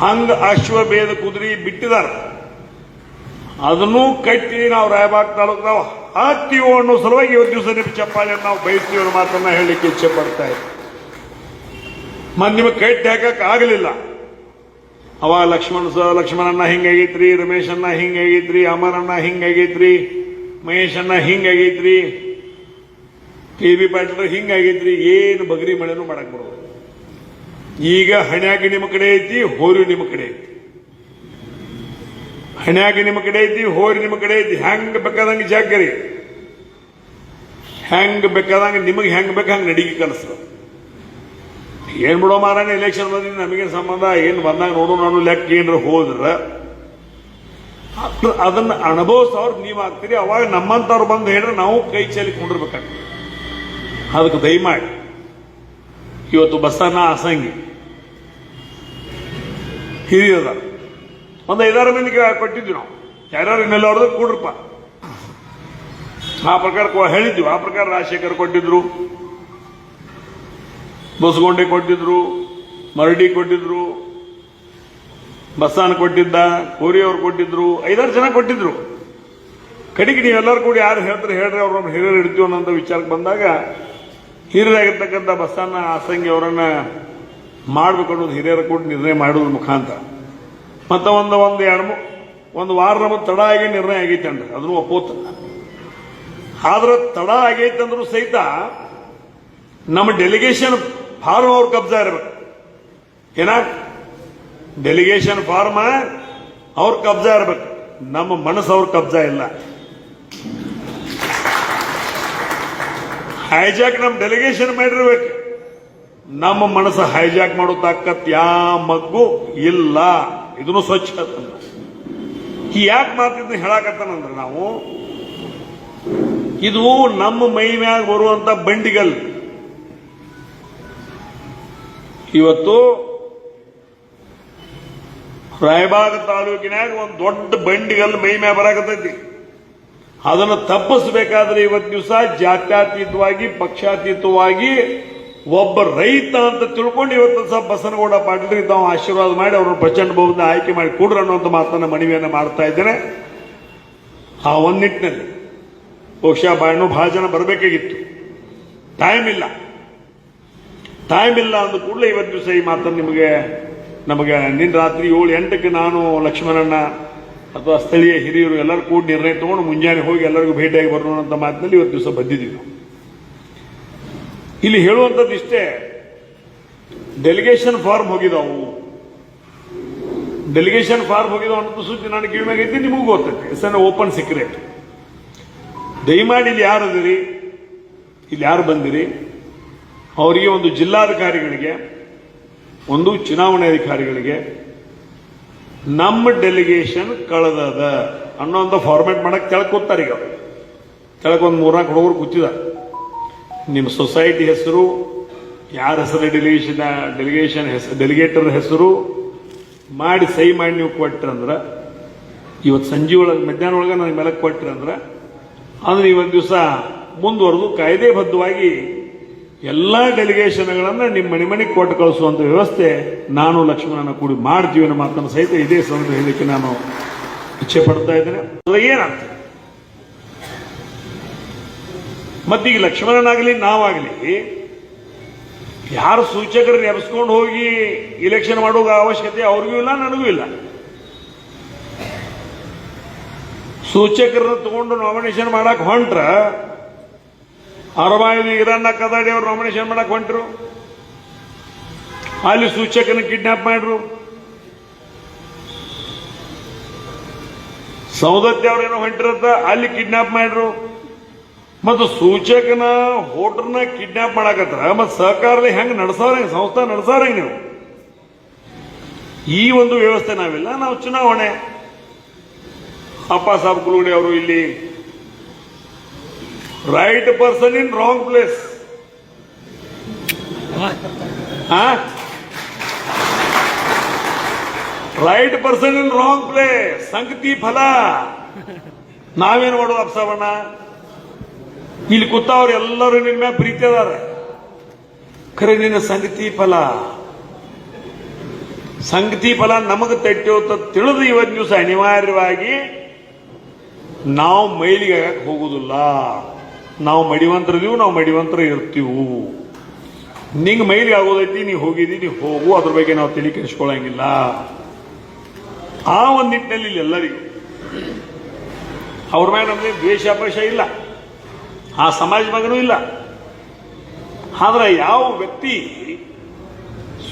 ಹಂಗ ಅಶ್ವಭೇದ ಕುದುರೆ ಬಿಟ್ಟಿದ್ದಾರೆ ಅದನ್ನೂ ಕಟ್ಟಿ ನಾವು ರಾಯಬಾಗ್ ತಾಲೂಕ್ನಾವ್ ಹಾಕ್ತೀವೋ ಅನ್ನೋ ಸಲುವಾಗಿ ಇವತ್ತು ದಿವಸ ನಿಮ್ಮ ಚಪ್ಪಾಳೆ ನಾವು ಬಯಸ್ತೀವಿ ಅನ್ನೋ ಮಾತನ್ನ ಹೇಳಲಿಕ್ಕೆ ಇಚ್ಛೆ ಪಡ್ತಾ ಇದೆ ಮತ್ ನಿಮಗೆ ಕಟ್ಟಿ ಹಾಕಕ್ ಆಗಲಿಲ್ಲ. ಅವ ಲಕ್ಷ್ಮಣ ಸ ಲಕ್ಷ್ಮಣಣ್ಣ ಹಿಂಗಾಗೈತ್ರಿ ರಮೇಶಣ್ಣ ಹಿಂಗಾಗೈತ್ರಿ ಅಮರಣ್ಣ ಹಿಂಗಾಗೈತ್ರಿ ಮಹೇಶಣ್ಣ ಹಿಂಗಾಗೈತ್ರಿ ಕೆ ಬಿ ಪಾಟೀಲ್ ಹಿಂಗಾಗೈತ್ರಿ ಏನು ಬಗರಿ ಮಳೆನೂ ಮಾಡಕ್ ಬರೋದು ಈಗ ಹಣ್ಯಾಗಿ ನಿಮ್ಮ ಕಡೆ ಐತಿ, ಹೋರಿ ನಿಮ್ಮ ಕಡೆ ಐತಿ. ಹಣ್ಯಾಗಿ ನಿಮ್ಮ ಕಡೆ ಐತಿ, ಹೋರಿ ನಿಮ್ಮ ಕಡೆ ಐತಿ. ಹೆಂಗ್ ಬೇಕಾದಂಗೆ ಜಾಗರಿ. ಹೆಂಗ್ ಬೇಕಾದಂಗೆ, ನಿಮಗೆ ಹೆಂಗ್ ಬೇಕು ಹಂಗೆ ನಡಿಗೆ ಕನಸು. ಏನ್ ಬಿಡೋ ಮಾರಾಣ ಎಲೆಕ್ಷನ್ ಬಂದಿದ್ದು ನಮಗೇನು ಸಂಬಂಧ? ಏನು ಬಂದಾಗ ನೋಡು, ನಾನು ಲೆಕ್ಕ ಏನ್ರ ಹೋದ್ರ. ಅದ್- ಅದನ್ನ ಅನುಭವಿಸೋರು ನೀವು ಆಗ್ತೀರಿ. ಅವಾಗ ನಮ್ಮಂತವ್ರು ಬಂದು ಹೇಳಿದ್ರೆ ನಾವು ಕೈ ಚೆಲ್ಲಿ ಕೊಂಡಿರ್ಬೇಕಾಗ್ತದೆ ಅದಕ್ಕೆ ದಯಮಾಡಿ. ಇವತ್ತು ಬಸ್ಸನ್ನ ಅಸಂಗಿ ಹಿರಿಯದ ಒಂದು ಐದಾರು ಮಂದಿಗೆ ಕೊಟ್ಟಿದ್ವಿ ನಾವು. ಯಾರ್ಯಾರು ಇನ್ನೆಲ್ಲವ್ರದ್ದು ಕೂಡ್ರಪ್ಪ. ಆ ಪ್ರಕಾರ ಹೇಳಿದ್ವಿ. ಆ ಪ್ರಕಾರ ರಾಜಶೇಖರ್ ಕೊಟ್ಟಿದ್ರು. ಬಸಗೊಂಡೆ ಕೊಟ್ಟಿದ್ರು. ಮರಡಿ ಕೊಟ್ಟಿದ್ರು. ಬಸ್ಸಾನ್ ಕೊಟ್ಟಿದ್ದ. ಕೋರಿ ಅವ್ರು ಕೊಟ್ಟಿದ್ರು. ಐದಾರು ಜನ ಕೊಟ್ಟಿದ್ರು. ಕಡೆಗೆ ನೀವೆಲ್ಲರೂ ಕೂಡಿ ಯಾರು ಹೇಳ್ತಾರೆ ಹೇಳ್ರಿ ಅವ್ರನ್ನ ಹಿರಿಯರು ಇಡ್ತೀವಿ ಅನ್ನೋ ವಿಚಾರಕ್ಕೆ ಬಂದಾಗ ಹಿರಿಯರಾಗಿರ್ತಕ್ಕಂಥ ಬಸ್ಸಾನ ಆಸಂಗಿ ಅವರನ್ನ ಮಾಡ್ಬೇಕು ಅನ್ನೋದು ಹಿರಿಯರ ಕೂಡ ನಿರ್ಣಯ ಮಾಡೋದ್ರ ಮುಖಾಂತರ. ಮತ್ತೆ ಒಂದು ಒಂದು ಎರಡು ಒಂದು ವಾರ ನಮ್ಮ ತಡ ಆಗಿ ನಿರ್ಣಯ ಆಗೈತೆ ಅಂದ್ರೆ. ಅದನ್ನು ಒಪ್ಪೋತ ಆದ್ರೆ ತಡ ಆಗೈತೆ ಅಂದ್ರೂ ಸಹಿತ ನಮ್ಮ ಡೆಲಿಗೇಷನ್ ಫಾರ್ಮ್ ಅವ್ರ ಕಬ್ಜಾ ಇರಬೇಕು. ಏನ? ಡೆಲಿಗೇಷನ್ ಫಾರ್ಮ್ ಅವ್ರ ಕಬ್ಜಾ ಇರಬೇಕು. ನಮ್ಮ ಮನಸ್ಸು ಅವ್ರ ಕಬ್ಜಾ ಇಲ್ಲ. ಹೈಜಾಕ್ ನಮ್ಮ ಡೆಲಿಗೇಷನ್ ಮಾಡಿರ್ಬೇಕು. ನಮ್ಮ ಮನಸ್ಸು ಹೈಜಾಕ್ ಮಾಡೋ ತಾಕತ್ ಯಾ ಮಗ್ಗು? ಇಲ್ಲ. ಇದನ್ನು ಸ್ವಚ್ಛ ಯಾಕೆ ಮಾತಿದ್ನ ಹೇಳಾಕತ್ತಾನಂದ್ರೆ ನಾವು, ಇದು ನಮ್ಮ ಮೈ ಮ್ಯಾಗ ಬರುವಂತ ಬಂಡಿಗಲ್. ಇವತ್ತು ರಾಯಬಾಗ ತಾಲೂಕಿನಾಗ ಒಂದು ದೊಡ್ಡ ಬಂಡಿಗಲ್ ಮೈ ಮ್ಯಾಗ ಬರಾಕತ್ತೈತಿ. ಅದನ್ನು ತಪ್ಪಿಸಬೇಕಾದ್ರೆ ಇವತ್ತು ದಿವಸ ಜಾತ್ಯಾತೀತವಾಗಿ, ಪಕ್ಷಾತೀತವಾಗಿ ಒಬ್ಬ ರೈತ ಅಂತ ತಿಳ್ಕೊಂಡು ಇವತ್ತು ಸಹ ಬಸನಗೌಡ ಪಾಟೀಲ್ ತಾವು ಆಶೀರ್ವಾದ ಮಾಡಿ ಅವರನ್ನು ಪ್ರಚಂಡ ಭವನ ಆಯ್ಕೆ ಮಾಡಿ ಕೊಡ್ರಿ ಅನ್ನುವಂಥ ಮಾತನ್ನ ಮನವಿಯನ್ನು ಮಾಡ್ತಾ ಇದ್ದೇನೆ. ಆ ಒಂದು ನಿಟ್ಟಿನಲ್ಲಿ ಬಹುಶಃ ಬಾಯಣ್ಣು ಬಹಳ ಜನ ಬರಬೇಕಾಗಿತ್ತು. ಟೈಮ್ ಇಲ್ಲ. ಟೈಮ್ ಇಲ್ಲ ಅಂದ ಕೂಡಲೇ ಇವತ್ತು ದಿವಸ ಈ ಮಾತನ್ನು ನಿಮಗೆ, ನಮಗೆ ನಿನ್ನ ರಾತ್ರಿ ಏಳು ಎಂಟಕ್ಕೆ ನಾನು ಲಕ್ಷ್ಮಣಣ್ಣ ಅಥವಾ ಸ್ಥಳೀಯ ಹಿರಿಯರು ಎಲ್ಲರೂ ಕೂಡ ನಿರ್ಣಯ ತಗೊಂಡು ಮುಂಜಾನೆ ಹೋಗಿ ಎಲ್ಲರಿಗೂ ಭೇಟಿಯಾಗಿ ಬರೋಣ ಅಂತ ಮಾತಿನಲ್ಲಿ ಇವತ್ತು ದಿವಸ ಬಂದಿದ್ದೀವಿ. ಇಲ್ಲಿ ಹೇಳುವಂಥದ್ದು ಇಷ್ಟೇ ಡೆಲಿಗೇಷನ್ ಫಾರ್ಮ್ ಹೋಗಿದಾವು. ಡೆಲಿಗೇಷನ್ ಫಾರ್ಮ್ ಹೋಗಿದಾವ ಅನ್ನೋದು ಸುದ್ದಿ ನಾನು ಕಿವಿಮಾಗೈತಿ ನಿಮಗೂ ಗೊತ್ತೈತಿ. ಇಟ್ಸ್ ಅನ್ ಓಪನ್ ಸೀಕ್ರೆಟ್ ದಯಮಾಡಿ ಇಲ್ಲಿ ಯಾರು ಅದಿರಿ ಇಲ್ಲಿ ಯಾರು ಬಂದಿರಿ? ಅವರಿಗೆ ಒಂದು ಜಿಲ್ಲಾಧಿಕಾರಿಗಳಿಗೆ, ಒಂದು ಚುನಾವಣೆ ಅಧಿಕಾರಿಗಳಿಗೆ ನಮ್ಮ ಡೆಲಿಗೇಷನ್ ಕಳೆದದ. ಅನ್ನೋಂಥ ಫಾರ್ಮೇಟ್ ಮಾಡಕ್ ಕೆಳಗೆ ಕೂತಾರೆ ಈಗ. ಕೆಳಗೆ ಒಂದು ಮೂರ್ನಾಲ್ಕು ಹುಡುಗರು ಕೂತಿದ ನಿಮ್ಮ ಸೊಸೈಟಿ ಹೆಸರು, ಯಾರ ಹೆಸರು ಡೆಲಿಗೇಷನ್ ಡೆಲಿಗೇಷನ್ ಹೆಸರು ಡೆಲಿಗೇಟರ್ ಹೆಸರು ಮಾಡಿ ಸಹಿ ಮಾಡಿ ನೀವು ಕೊಟ್ರಂದ್ರೆ ಇವತ್ತು ಸಂಜೆ ಒಳಗೆ, ಮಧ್ಯಾಹ್ನ ಒಳಗೆ ನನಗೆ ಮೇಲೆ ಕೊಟ್ರಂದ್ರೆ ಅಂದ್ರೆ ಇವತ್ತು ದಿವಸ ಮುಂದುವರೆದು ಕಾಯ್ದೆಬದ್ಧವಾಗಿ ಎಲ್ಲ ಡೆಲಿಗೇಷನ್ಗಳನ್ನ ನಿಮ್ಮ ಮನೆ ಮನೆಗೆ ಕೊಟ್ಟು ಕಳಿಸುವಂಥ ವ್ಯವಸ್ಥೆ ನಾನು ಲಕ್ಷ್ಮಣನ ಕೂಡಿ ಮಾಡ್ತೀವಿ ಅನ್ನೋ ಮಾತನ್ನು ಸಹಿತ ಇದೇ ಸಂದರ್ಭ ಹೇಳಲಿಕ್ಕೆ ನಾನು ಇಚ್ಛೆ ಪಡ್ತಾ ಇದ್ದೇನೆ. ಅದು ಏನಾಗ್ತದೆ? ಮತ್ತೀಗ ಲಕ್ಷ್ಮಣನಾಗಲಿ, ನಾವಾಗಲಿ, ಯಾರು ಸೂಚಕರು ಎಬ್ಸ್ಕೊಂಡು ಹೋಗಿ ಇಲೆಕ್ಷನ್ ಮಾಡೋ ಅವಶ್ಯಕತೆ ಅವ್ರಿಗೂ ಇಲ್ಲ, ನನಗೂ ಇಲ್ಲ. ಸೂಚಕರನ್ನ ತಗೊಂಡು ನಾಮಿನೇಷನ್ ಮಾಡಕ್ ಹೊಂಟ್ರ ಅರಬಾಯಿ ಈರಣ್ಣ ಕದಾಡಿ ಅವರು ನಾಮಿನೇಷನ್ ಮಾಡಕ್ ಹೊಂಟ್ರು. ಅಲ್ಲಿ ಸೂಚಕನ ಕಿಡ್ನಾಪ್ ಮಾಡ್ರು. ಸೌದತ್ತಿ ಅವ್ರೇನೋ ಹೊಂಟಿರತ್ತ ಅಲ್ಲಿ ಕಿಡ್ನಾಪ್ ಮಾಡ್ರು. ಮತ್ತು ಸೂಚಕನ ಹೋಟರ್ನ ಕಿಡ್ನಾಪ್ ಮಾಡಕತ್ತಾರ, ಮತ್ತು ಸಹಕಾರದಲ್ಲಿ ಹೆಂಗೆ ನಡ್ಸಾರ ಸಂಸ್ಥೆ ಸಂಸ್ಥಾ ನೀವು? ಈ ಒಂದು ವ್ಯವಸ್ಥೆ ನಾವಿಲ್ಲ, ನಾವು ಚುನಾವಣೆ. ಅಪ್ಪ ಸಾಬ್ ಕುಲುಗಡೆ ಅವರು ಇಲ್ಲಿ right person in wrong place right person in wrong place ಸಂಗತಿ ಫಲ ನಾವೇನು ಮಾಡೋದು ಅಪ್ಸವಣ್ಣ? ಇಲ್ಲಿ ಕೂತವ್ರು ಎಲ್ಲರೂ ನಿನ್ನ ಮ್ಯಾಗ ಪ್ರೀತಿ ಅದಾರ ಖರೆ, ನಿನ್ನ ಸಂಗತಿ ಫಲ ಸಂಗತಿ ಫಲ ನಮಗೆ ತಟ್ಟೋತ ತಿಳಿದು ಇವತ್ತು ದಿವಸ ಅನಿವಾರ್ಯವಾಗಿ ನಾವು ಮೈಲಿಗೆ ಆಗಕ್ಕೆ ಹೋಗುದಿಲ್ಲ. ನಾವು ಮಡಿವಂತರದೀವು ನಾವು ಮಡಿವಂತರ ಇರ್ತೀವು. ನಿಂಗೆ ಮೈಲಿ ಆಗೋದೈತಿ, ನೀ ಹೋಗಿದಿ, ನೀ ಹೋಗು, ಅದ್ರ ಬಗ್ಗೆ ನಾವು ತಿಳಿ ಕೆಡಿಸ್ಕೊಳ್ಳಂಗಿಲ್ಲ ಆ ಒಂದು ನಿಟ್ಟಿನಲ್ಲಿ ಎಲ್ಲರಿಗೂ, ಅವ್ರ ಮೇಲೆ ನಮಗೆ ದ್ವೇಷಾಪೇಷ ಇಲ್ಲ. ಆ ಸಮಾಜ ಮಗನೂ ಇಲ್ಲ. ಆದ್ರೆ ಯಾವ ವ್ಯಕ್ತಿ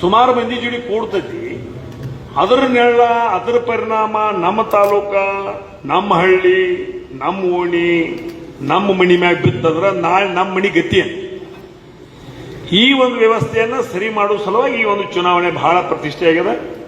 ಸುಮಾರು ಮಂದಿ ಜೋಡಿ ಕೂಡ್ತೈತಿ, ಅದರ ನೆರಳ, ಅದರ ಪರಿಣಾಮ ನಮ್ಮ ತಾಲೂಕ, ನಮ್ಮ ಹಳ್ಳಿ, ನಮ್ಮ ಓಣಿ ನಮ್ಮ ಮಣಿ ಮ್ಯಾಗ ಬಿತ್ತಂದ್ರ ನಾಳೆ ನಮ್ಮ ಮಣಿ ಗತಿ ಈ ಒಂದು ವ್ಯವಸ್ಥೆಯನ್ನು ಸರಿ ಮಾಡುವ ಸಲುವಾಗಿ ಈ ಒಂದು ಚುನಾವಣೆ ಬಹಳ ಪ್ರತಿಷ್ಠೆ ಆಗಿದೆ.